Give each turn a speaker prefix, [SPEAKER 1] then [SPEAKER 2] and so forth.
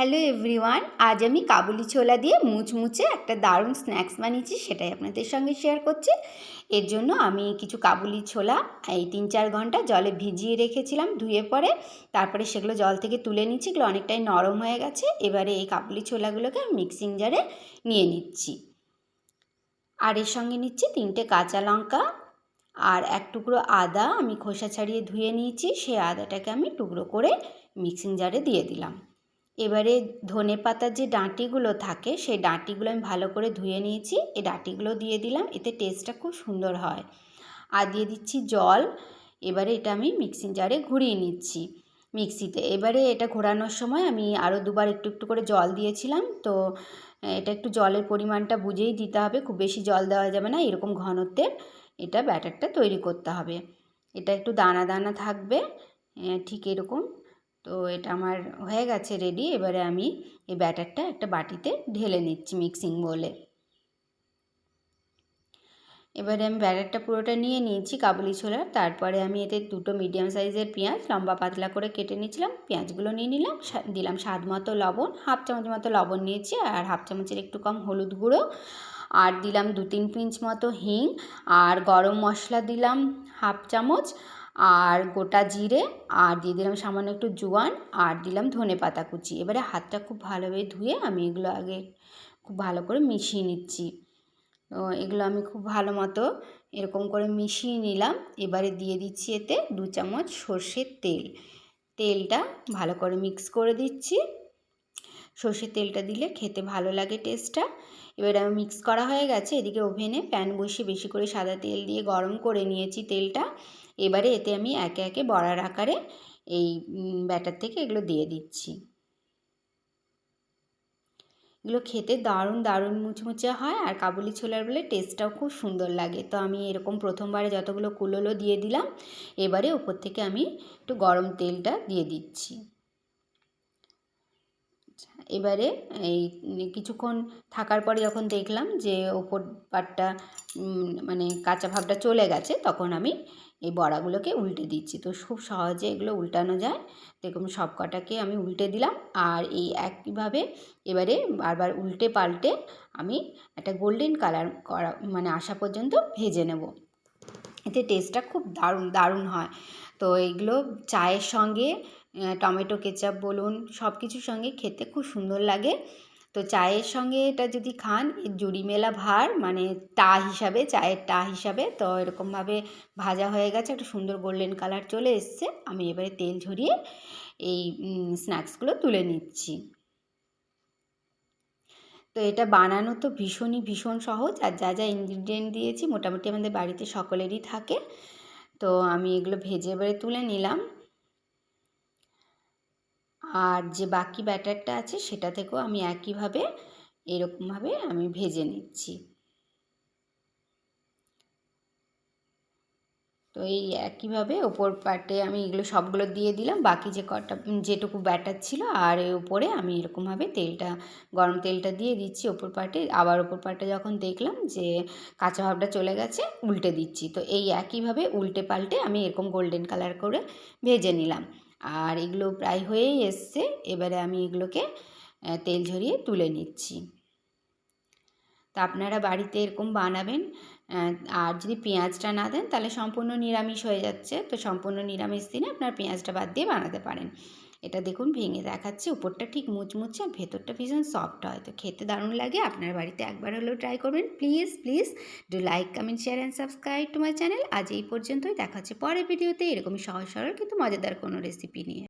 [SPEAKER 1] Hello everyone আজ আমি কাবুলি ছোলা দিয়ে মুচমুচে একটা দারুণ স্ন্যাক্স বানিয়েছি, সেটাই আপনাদের সঙ্গে শেয়ার করছি। এর জন্য আমি কিছু কাবুলি ছোলা, এই তিন চার ঘণ্টা জলে ভিজিয়ে রেখেছিলাম ধুয়ে পরে, তারপরে সেগুলো জল থেকে তুলে নিচ্ছি এগুলো অনেকটাই নরম হয়ে গেছে, এবারে এই কাবুলি ছোলাগুলোকে আমি মিক্সিং জারে নিয়ে নিচ্ছি। আর এর সঙ্গে নিচ্ছি তিনটে কাঁচা লঙ্কা, আর এক টুকরো আদা আমি খোসা ছাড়িয়ে ধুয়ে নিয়েছি, সেই আদাটাকে আমি টুকরো করে মিক্সিং জারে দিয়ে দিলাম। এবারে ধনে পাতার যে ডাঁটিগুলো থাকে, সেই ডাঁটিগুলো আমি ভালো করে ধুয়ে নিয়েছি। এই ডাঁটিগুলো দিয়ে দিলাম, এতে টেস্টটা খুব সুন্দর হয়। আর দিয়ে দিচ্ছি জল। এবারে এটা আমি মিক্সিং জারে ঘুরিয়ে নিচ্ছি। মিক্সিতে এবারে এটা ঘোরানোর সময় আমি আরও দুবার একটু একটু করে জল দিয়েছিলাম। তো এটা একটু জলের পরিমাণটা বুঝেই দিতে হবে। খুব বেশি জল দেওয়া যাবে না, এরকম ঘনত্বের। এটা ব্যাটারটা তৈরি করতে হবে। এটা একটু দানা দানা থাকবে। ঠিক এরকম। তো এটা আমার হয়ে গেছে রেডি এবারে আমি এই ব্যাটারটা একটা বাটিতে ঢেলে নিচ্ছি মিক্সিং বলে এবারে আমি ব্যাটারটা পুরোটা নিয়ে নিয়েছি কাবুলি ছোলার, তারপরে আমি এতে দুটো মিডিয়াম সাইজের পেঁয়াজ, লম্বা পাতলা করে কেটে নিয়েছিলাম, পেঁয়াজগুলো নিয়ে নিলাম দিলাম স্বাদ মতো লবণ হাফ চামচ মতো লবণ নিয়েছি আর হাফ চামচের একটু কম হলুদ গুঁড়ো, আর দিলাম দু তিন পিঞ্চ মতো হিং, আর গরম মশলা দিলাম হাফ চামচ আর গোটা জিরে আর দিয়ে দিলাম সামান্য একটু জোয়ান আর দিলাম ধনে পাতা কুচি। এবারে হাতটা খুব ভালোভাবে ধুয়ে আমি এগুলো আগে খুব ভালো করে মিশিয়ে নিচ্ছি। তো এগুলো আমি খুব ভালো মতো এরকম করে মিশিয়ে নিলাম। এবারে দিয়ে দিচ্ছি এতে দু চামচ সর্ষের তেল। তেলটা ভালো করে মিক্স করে দিচ্ছি। সর্ষের তেলটা দিলে খেতে ভালো লাগে টেস্টটা এবার আমি মিক্স করা হয়ে গেছে, এদিকে ওভেনে প্যান বসিয়ে বেশি করে সাদা তেল দিয়ে গরম করে নিয়েছি তেলটা। এবারে এতে আমি একে একে বড়ার আকারে এই ব্যাটার থেকে এগুলো দিয়ে দিচ্ছি। এগুলো খেতে দারুণ দারুণ মুচমুচে হয় আর কাবুলি ছোলার বলে টেস্টটাও খুব সুন্দর লাগে। তো আমি এরকম প্রথমবারে যতগুলো কুলোলো দিয়ে দিলাম, এবারে ওপর থেকে আমি একটু গরম তেলটা দিয়ে দিচ্ছি। এবারে এই কিছুক্ষণ থাকার পরে যখন দেখলাম যে ওপর পাটটা মানে কাঁচা ভাবটা চলে গেছে, তখন আমি এই বড়াগুলোকে উল্টে দিচ্ছি। তো খুব সহজে এগুলো উল্টানো যায়। দেখুন সব কটাকে আমি উল্টে দিলাম আর এই একইভাবে এবারে বারবার উল্টে পাল্টে আমি একটা গোল্ডেন কালার করা মানে আসা পর্যন্ত ভেজে নেব। এতে টেস্টটা খুব দারুণ দারুণ হয়। তো এগুলো চায়ের সঙ্গে টমেটো, কেচাপ বলুন সব কিছুর সঙ্গে খেতে খুব সুন্দর লাগে। তো চায়ের সঙ্গে এটা যদি খান জুড়ি মেলা ভার মানে টা হিসাবে, চায়ের টা হিসাবে, তো এরকমভাবে ভাজা হয়ে গেছে, একটা সুন্দর গোল্ডেন কালার চলে এসছে। আমি এবারে তেল ঝরিয়ে এই স্ন্যাক্সগুলো তুলে নিচ্ছি। তো এটা বানানো তো ভীষণই ভীষণ সহজ, আর যা যা ইনগ্রিডিয়েন্ট দিয়েছি, মোটামুটি আমাদের বাড়িতে সকলেরই থাকে। তো আমি এগুলো ভেজে এবারে তুলে নিলাম। আর যে বাকি ব্যাটারটা আছে সেটা থেকেও আমি একইভাবে এরকমভাবে আমি ভেজে নিচ্ছি। তো এই একইভাবে ওপর পাটে আমি এগুলো সবগুলো দিয়ে দিলাম। বাকি যে কটা, যেটুকু ব্যাটার ছিল আর এর উপরে আমি এরকমভাবে তেলটা, গরম তেলটা দিয়ে দিচ্ছি ওপর পাটে আবার ওপর পাটে যখন দেখলাম যে কাঁচা ভাবটা চলে গেছে, উল্টে দিচ্ছি। তো এই একইভাবে উল্টে পাল্টে আমি এরকম গোল্ডেন কালার করে ভেজে নিলাম। আর এগুলো প্রায় হয়েই এসছে। এবারে আমি এগুলোকে তেল ঝরিয়ে তুলে নিচ্ছি। তা আপনারা বাড়িতে এরকম বানাবেন আর যদি পেঁয়াজটা না দেন তাহলে সম্পূর্ণ নিরামিষ হয়ে যাচ্ছে। তো সম্পূর্ণ নিরামিষ দিনে আপনার পেঁয়াজটা বাদ দিয়ে বানাতে পারেন। এটা দেখুন ভেঙে দেখাচ্ছে, উপরটা ঠিক মুচমুচে আর ভেতরটা ভীষণ সফট হয়। তো খেতে দারুণ লাগে, আপনার বাড়িতে একবার হলেও ট্রাই করবেন। Please please do like comment share and subscribe to my channel আজ এই পর্যন্তই, দেখা হচ্ছে পরের ভিডিওতে এরকমই সহজ সরল কিন্তু মজাদার কোনো রেসিপি নিয়ে।